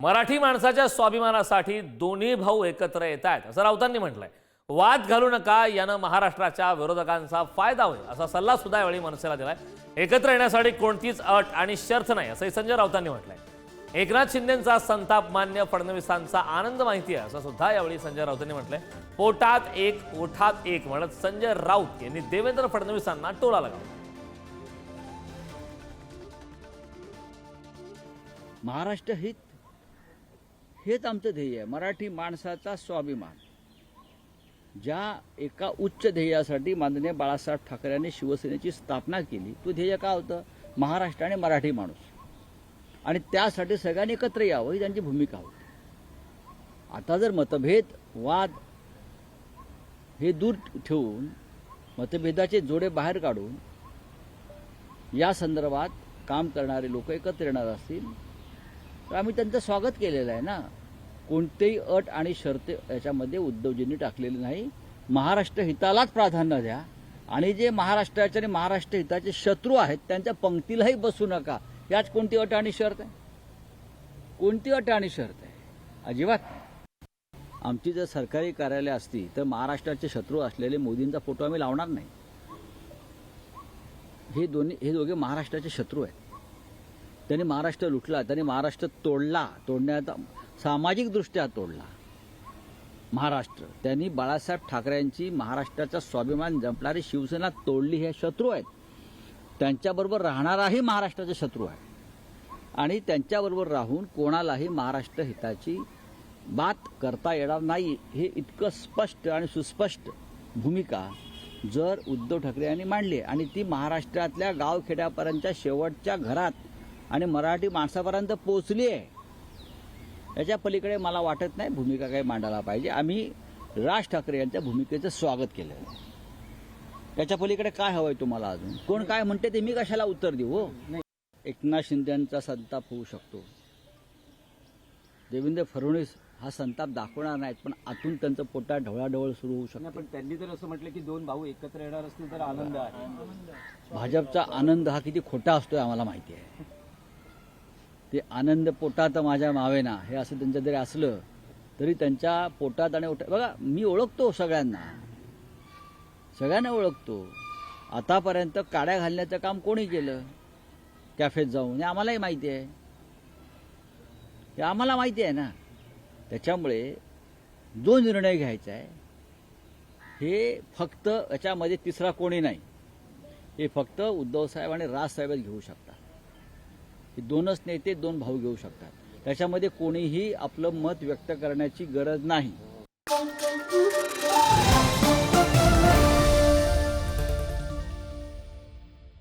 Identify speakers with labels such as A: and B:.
A: मराठी माणसाच्या स्वाभिमानासाठी दोन्ही भाऊ एकत्र येत आहेत असं राऊतांनी म्हटलंय. वाद घालू नका यानं महाराष्ट्राच्या विरोधकांचा फायदा होईल असा सल्ला सुद्धा यावेळी मनसेला दिलाय. एकत्र येण्यासाठी कोणतीच अट आणि शर्त नाही असंही संजय राऊतांनी म्हटलंय. एकनाथ शिंदेचा संताप मान्य फडणवीसांचा आनंद माहिती आहे असं सुद्धा यावेळी संजय राऊतांनी म्हटलंय. पोटात एक ओठात एक म्हणत संजय राऊत यांनी देवेंद्र फडणवीसांना टोला लगावला.
B: महाराष्ट्र हित हेच आमचं ध्येय आहे. मराठी माणसाचा स्वाभिमान. ज्या एका उच्च ध्येयासाठी माननीय बाळासाहेब ठाकरेंनी शिवसेनेची स्थापना केली तो ध्येय काय होतं? महाराष्ट्र आणि मराठी माणूस. आणि त्यासाठी सगळ्यांनी एकत्र यावं ही त्यांची भूमिका होती. आता जर मतभेद वाद हे दूर ठेवून मतभेदाचे जोडे बाहेर काढून या संदर्भात काम करणारे लोक एकत्र येणार असतील तर आम्ही त्यांचं स्वागत केलेलं आहे ना. कोणतेही अट आणि शर्त याच्यामध्ये उद्धवजींनी टाकलेली नाही. महाराष्ट्र हितालाच प्राधान्य द्या. आणि जे महाराष्ट्राचे आणि महाराष्ट्र हिताचे शत्रू आहेत त्यांच्या पंक्तीलाही बसू नका. याच कोणती अट आणि शर्त आहे? कोणती अट आणि शर्त आहे? अजिबात आमची जर सरकारी कार्यालय असती तर महाराष्ट्राचे शत्रू असलेले मोदींचा फोटो आम्ही लावणार नाही. हे दोन्ही हे दोघे महाराष्ट्राचे शत्रू आहेत. त्यांनी महाराष्ट्र लुटला त्यांनी महाराष्ट्र तोडला तोडण्याचा सामाजिकदृष्ट्या तोडला. महाराष्ट्र. त्यांनी बाळासाहेब ठाकरेंची महाराष्ट्राचा स्वाभिमान जपणारी शिवसेना तोडली हे शत्रू आहेत. त्यांच्याबरोबर राहणाराही महाराष्ट्राचे शत्रू आहे आणि त्यांच्याबरोबर राहून कोणालाही महाराष्ट्र हिताची बात करता येणार नाही हे इतकं स्पष्ट आणि सुस्पष्ट भूमिका जर उद्धव ठाकरे यांनी मांडली आणि ती महाराष्ट्रातल्या गावखेड्यापर्यंतच्या शेवटच्या घरात आणि मराठी माणसापर्यंत पोहोचली आहे याच्या पलीकडे मला वाटत नाही भूमिका काही मांडायला पाहिजे. आम्ही राज ठाकरे यांच्या भूमिकेचं स्वागत आहे. त्याच्या पलीकडे काय हवंय तुम्हाला अजून? कोण काय म्हणते ते मी कशाला उत्तर देऊ हो? एकनाथ शिंदेचा संताप होऊ शकतो. देवेंद्र फडणवीस हा संताप दाखवणार नाहीत पण आतून त्यांचं पोटात ढवळाढवळ सुरू होऊ शकते.
C: पण त्यांनी तर असं म्हटलं की दोन भाऊ एकत्र येणार असतील तर आनंद आहे.
B: भाजपचा आनंद हा किती खोटा असतोय आम्हाला माहिती आहे. ते आनंद पोटात माझ्या मावेना. हे असं त्यांच्या जरी असलं तरी त्यांच्या पोटात आणि बघा मी ओळखतो सगळ्यांना. सगळ्यांना ओळखतो. आतापर्यंत काड्या घालण्याचं काम कोणी केलं? कॅफेत जाऊन. हे आम्हालाही माहिती आहे. हे आम्हाला माहिती आहे ना. त्याच्यामुळे जो निर्णय घ्यायचा आहे हे फक्त याच्यामध्ये तिसरा कोणी नाही. हे फक्त उद्धव साहेब आणि राजसाहेबच घेऊ शकतात. हे दोनच नेते दोन भाऊ घेऊ शकतात. त्याच्यामध्ये कोणीही आपलं मत व्यक्त करण्याची गरज नाही.